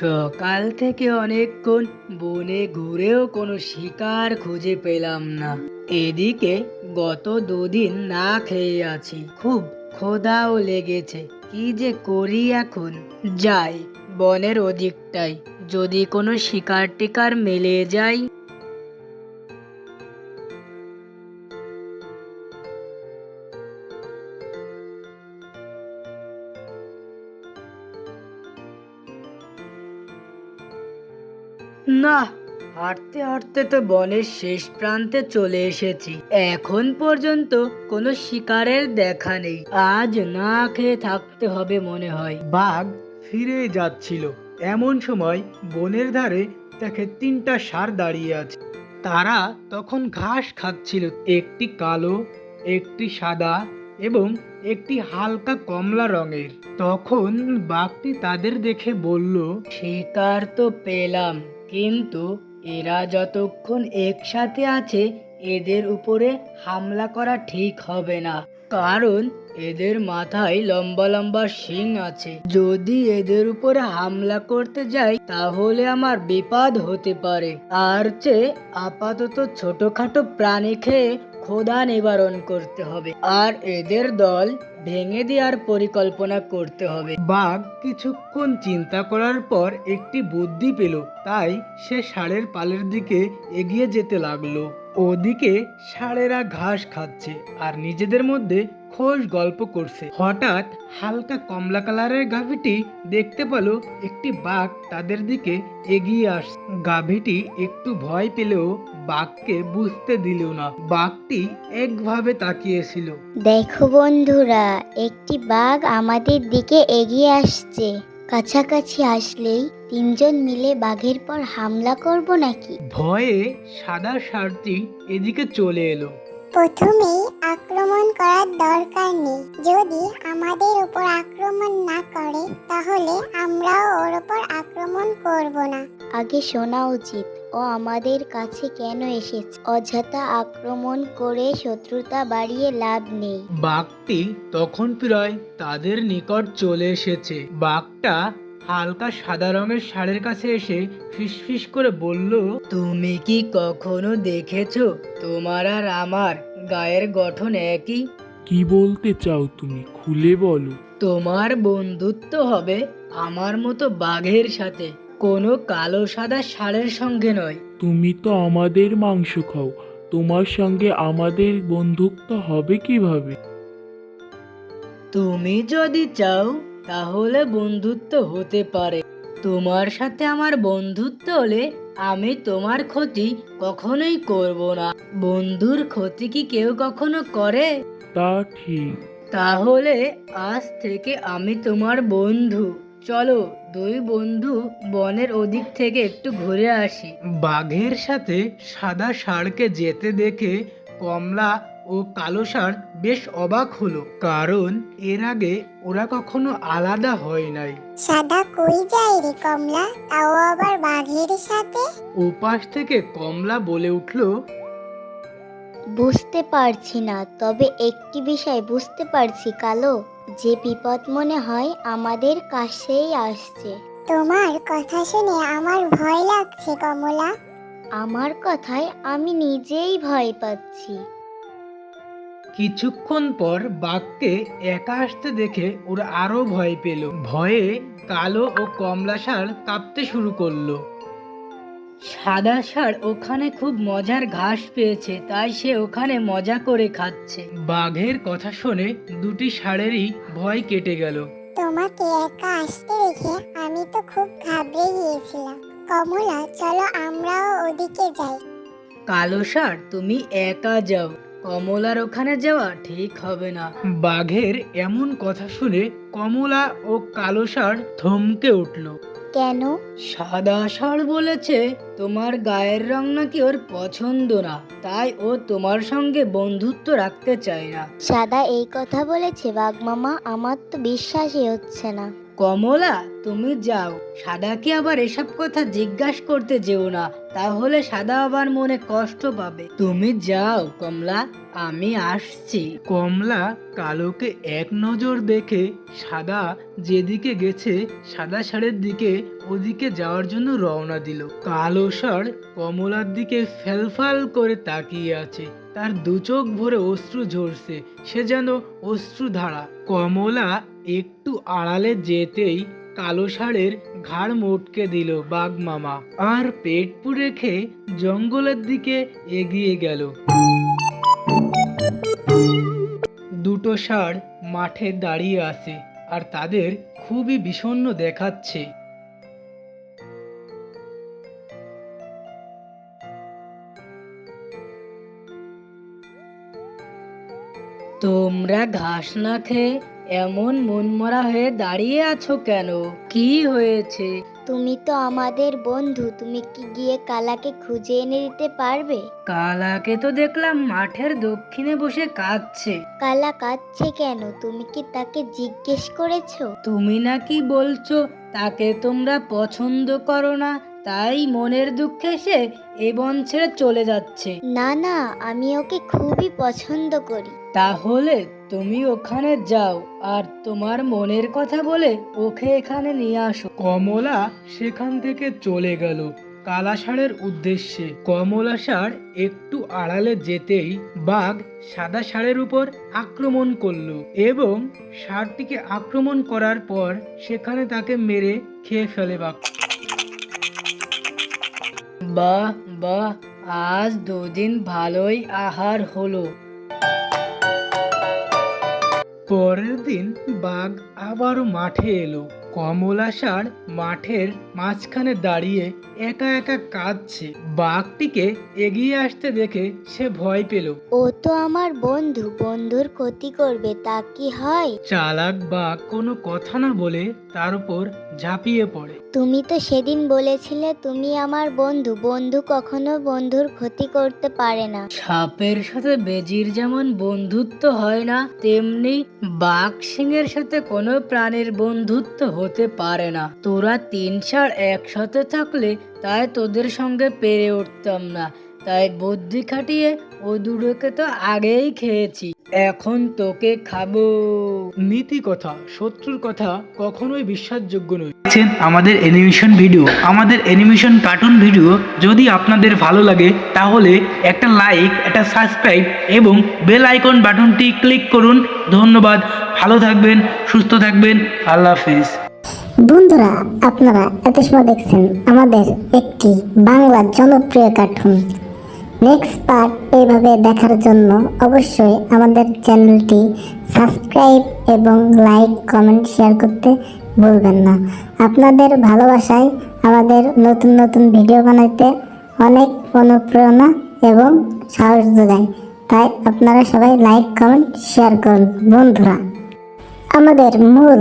সকাল থেকে অনেকক্ষণ বনে ঘুরেও কোনো শিকার খুঁজে পেলাম না। এদিকে গত দুদিন না খেয়ে আছি, খুব খোদাও লেগেছে। কি যে করি এখন? যাই, বনের ওদিকটাই যদি কোনো শিকার টিকার মেলে যায় না হাঁটতে হাঁটতে তো বনের শেষ প্রান্তে চলে এসেছি। এখন পর্যন্ত কোনো শিকারের দেখা নেই। আজ না খেয়ে থাকতে হবে মনে হয়। বাঘ ফিরে যাচ্ছিল। এমন সময় বনের ধারে তাকে তিনটা সার দাঁড়িয়ে আছে। তারা তখন ঘাস খাচ্ছিল। একটি কালো একটি সাদা এবং একটি হালকা কমলা রঙের। তখন বাঘটি তাদের দেখে বলল শিকার তো পেলাম। কিন্তু এরা যতক্ষণ একসাথে আছে, এদের উপরে হামলা করা ঠিক হবে না। কারণ এদের মাথায় লম্বা লম্বা শিং আছে। যদি এদের উপরে হামলা করতে যাই, তাহলে আমার বিপদ হতে পারে। আর চেয়ে আপাতত ছোটখাটো প্রাণী খেয়ে ক্ষুধা নিবারণ করতে হবে আর এদের দল ভেঙে দেওয়ার পরিকল্পনা করতে হবে। বাঘ কিছুক্ষণ চিন্তা করার পর একটি বুদ্ধি পেল, তাই সে ষাঁড়ের পালের দিকে এগিয়ে যেতে লাগল। ওদিকে ষাঁড়েরা ঘাস খাচ্ছে আর নিজেদের মধ্যে খোশ গল্প করছে। হঠাৎ হালকা কমলা কালারের গাভীটি দেখতে পেল একটি বাঘ তাদের দিকে এগিয়ে আস গাভীটি একটু ভয় পেলেও বাঘকে বুঝতে দিল না। বাঘটি একভাবে তাকিয়েছিল দেখো বন্ধুরা একটি বাঘ আমাদের দিকে এগিয়ে আসছে। কাছাকাছি আসলেই তিনজন মিলে বাঘের পর হামলা করব নাকি? ভয়ে সাদা ষাঁড়টি এদিকে চলে এলো। প্রথমেই আক্রমণ করার দরকার নেই। যদি আমাদের উপর আক্রমণ না করে তাহলে আমরাও ওর উপর আক্রমণ করব না। আগে শোনা উচিত ও আমাদের কাছে কেন এসেছে? অযথা আক্রমণ করে শত্রুতা বাড়িয়ে লাভ নেই। বাঘটি তখন প্রায় তাদের নিকট চলে এসেছে। বাঘটা হালকা সাদা রঙের ষাঁড়ের কাছে এসে ফিসফিস করে বলল তুমি কি কখনো দেখেছ তোমার আর আমার গায়ের গঠন একই? কি বলতে চাও তুমি? খুলে বলো। তোমার বন্ধুত্ব হবে আমার মতো বাঘের সাথে কোনো কালো সাদা ষাঁড়ের সঙ্গে নয়। তুমি তো আমাদের মাংস খাও তোমার সঙ্গে আমাদের বন্ধুত্ব হবে কীভাবে? তুমি যদি চাও তাহলে বন্ধুত্ব হতে পারে। তোমার সাথে আমার বন্ধুত্ব হলে আমি তোমার ক্ষতি কখনোই করব না। বন্ধুর ক্ষতি কি কেউ কখনো করে? তা ঠিক। তাহলে আজ থেকে আমি তোমার বন্ধু। চলো দুই বন্ধু বনের ওদিক থেকে একটু ঘুরে আসি। বাঘের সাথে সাদা ষাঁড়কে যেতে দেখে কমলা ও কালো ষাঁড় বেশ অবাক হলো কারণ এর আগে ওরা কখনো আলাদা হয় নাই। সাদা কই যায় রে কমলা? তাও আবার বাঘের সাথে? ওপাশ থেকে কমলা বলে উঠল বুঝতে পারছি না তবে একটি বিষয় বুঝতে পারছি কালো। যে বিপদ মনে হয় আমাদের কাছেই আসছে। তোমার কথা শুনে আমার ভয় লাগছে কমলা। আমার কথায় আমি নিজেই ভয় পাচ্ছি। কিছুক্ষণ পর বাঘকে একা আসতে দেখে ওরা আরও ভয় পেল। ভয়ে কালো ও কমলা ষাঁড় কাঁপতে শুরু করল। সাদা ষাঁড় ওখানে খুব মজার ঘাস পেয়েছে তাই সে ওখানে মজা করে খাচ্ছে। বাঘের কথা শুনে দুটি ষাঁড়েরই ভয় কেটে গেল। তোমাকে একা আসতে দেখে আমি তো খুব ঘাবড়ে গিয়েছিলাম। কমলা চলো আমরাও ওদিকে যাই। কালো ষাঁড় তুমি একা যাও। কমলার ওখানে যাওয়া ঠিক হবে না। বাঘের এমন কথা শুনে কমলা ও কালো ষাঁড় থমকে উঠল। কেন? সাদা ষাঁড় বলেছে তোমার গায়ের রং নাকি ওর পছন্দ না তাই ও তোমার সঙ্গে বন্ধুত্ব রাখতে চায় না। সাদা এই কথা বলেছে বাঘ মামা আমার তো বিশ্বাসই হচ্ছে না। কমলা, তুমি যাও। সাদাকে আবার এসব কথা জিজ্ঞাসা করতে যেও না, তাহলে সাদা আবার মনে কষ্ট পাবে। তুমি যাও, কমলা, আমি আসছি। কমলা, কালোকে এক নজর দেখে সাদা যেদিকে গেছে, সাদা ষাঁড়ের দিকে ওদিকে যাওয়ার জন্য রওনা দিল। কালো ষাঁড় কমলার দিকে ফেলফাল করে তাকিয়ে আছে। তার দু চোখ ভরে অশ্রু ঝরছে, সে যেন অশ্রু ধারা কমলা একটু আড়ালে যেতেই কালো ষাঁড়ের ঘাড় মোটকে দিল বাঘ মামা। আর পেট পুড়ে খেয়ে জঙ্গলের দিকে এগিয়ে গেল। দুটো ষাঁড় মাঠে দাঁড়িয়ে আছে আর তাদের খুবই বিষণ্ণ দেখাচ্ছে। তোমরা ঘাস না খেয়ে এমন মনমরা হয়ে দাঁড়িয়ে আছো কেন? কি হয়েছে? তুমি তো আমাদের বন্ধু তুমি কি গিয়ে কালাকে খুঁজে এনে দিতে পারবে? কালাকে তো দেখলাম মাঠের দক্ষিণে বসে কাঁদছে। কালা কাঁদছে কেন? তুমি কি তাকে জিজ্ঞেস করেছ? তুমি নাকি বলছো তাকে তোমরা পছন্দ করো না তাই মনের দুঃখে সে এ বন ছেড়ে চলে যাচ্ছে। না না আমি ওকে খুবই পছন্দ করি। তাহলে তুমি ওখানে যাও আর তোমার মনের কথা বলে ওকে এখানে নিয়ে আসো। কমলা সেখান থেকে চলে গেল কালাষাড়ের উদ্দেশ্যে। কমলা ষাঁড় একটু আড়ালে যেতেই বাঘ সাদা ষাঁড়ের উপর আক্রমণ করল এবং ষাঁড়টিকে আক্রমণ করার পর সেখানে তাকে মেরে খেয়ে ফেলে বাঘ। বাহ বাহ আজ দুদিন ভালোই আহার হলো। পরের দিন বাঘ আবারও মাঠে এলো। কমলা ষাঁড় মাঠের মাঝখানে দাঁড়িয়ে একা একা কাঁদছে। বাঘটিকে এগিয়ে আসতে দেখে সে ভয় পেল। ও তো আমার বন্ধু বন্ধুর ক্ষতি করবে তা কি হয়? চালাক বাঘ কোনো কথা না বলে তার উপর ঝাঁপিয়ে পড়ে। তুমি তো সেদিন বলেছিলে তুমি আমার বন্ধু বন্ধু কখনো বন্ধুর ক্ষতি করতে পারে না। সাপের সাথে বেজির যেমন বন্ধুত্ব হয় না তেমনি বাঘ সিংহের সাথে কোনো প্রাণীর বন্ধুত্ব হতে পারে না। তোরা তিন সার একসাথে থাকলে তাই তোদের সঙ্গে পেরে উঠতাম না। তাই বুদ্ধি খাটিয়ে ও দুটোকে তো আগেই খেয়েছি। এখন তোকে খাব। নীতি কথা শত্রুর কথা কখনোই বিশ্বাসযোগ্য নয়। দেখছেন আমাদের অ্যানিমেশন ভিডিও আমাদের অ্যানিমেশন কার্টুন ভিডিও যদি আপনাদের ভালো লাগে তাহলে একটা লাইক একটা সাবস্ক্রাইব এবং বেল আইকন বাটনটি ক্লিক করুন। ধন্যবাদ ভালো থাকবেন সুস্থ থাকবেন আল্লাহ হাফিজ। বন্ধুরা, আপনারা এত সময় দেখছেন আমাদের একটি বাংলা জনপ্রিয় কার্টুন নেক্সট পার্ট এইভাবে দেখার জন্য অবশ্যই আমাদের চ্যানেলটি সাবস্ক্রাইব এবং লাইক কমেন্ট শেয়ার করতে ভুলবেন না। আপনাদের ভালোবাসায় আমাদের নতুন নতুন ভিডিও বানাইতে অনেক অনুপ্রেরণা এবং সাহস যোগায়। তাই আপনারা সবাই লাইক কমেন্ট শেয়ার করুন বন্ধুরা। আমাদের মূল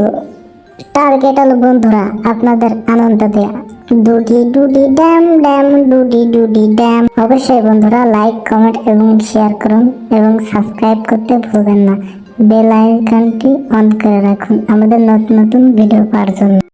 টার্গেট হলো বন্ধুরা, আপনাদের আনন্দ দেয়া। ডুডি ডুডি ড্যাম ড্যাম ডুডি ডুডি ড্যাম। অবশ্যই বন্ধুরা লাইক কমেন্ট এবং শেয়ার করুন এবং সাবস্ক্রাইব করতে ভুলবেন না। বেল আইকনটি অন করে রাখুন আমাদের নতুন নতুন ভিডিও পাওয়ার জন্য।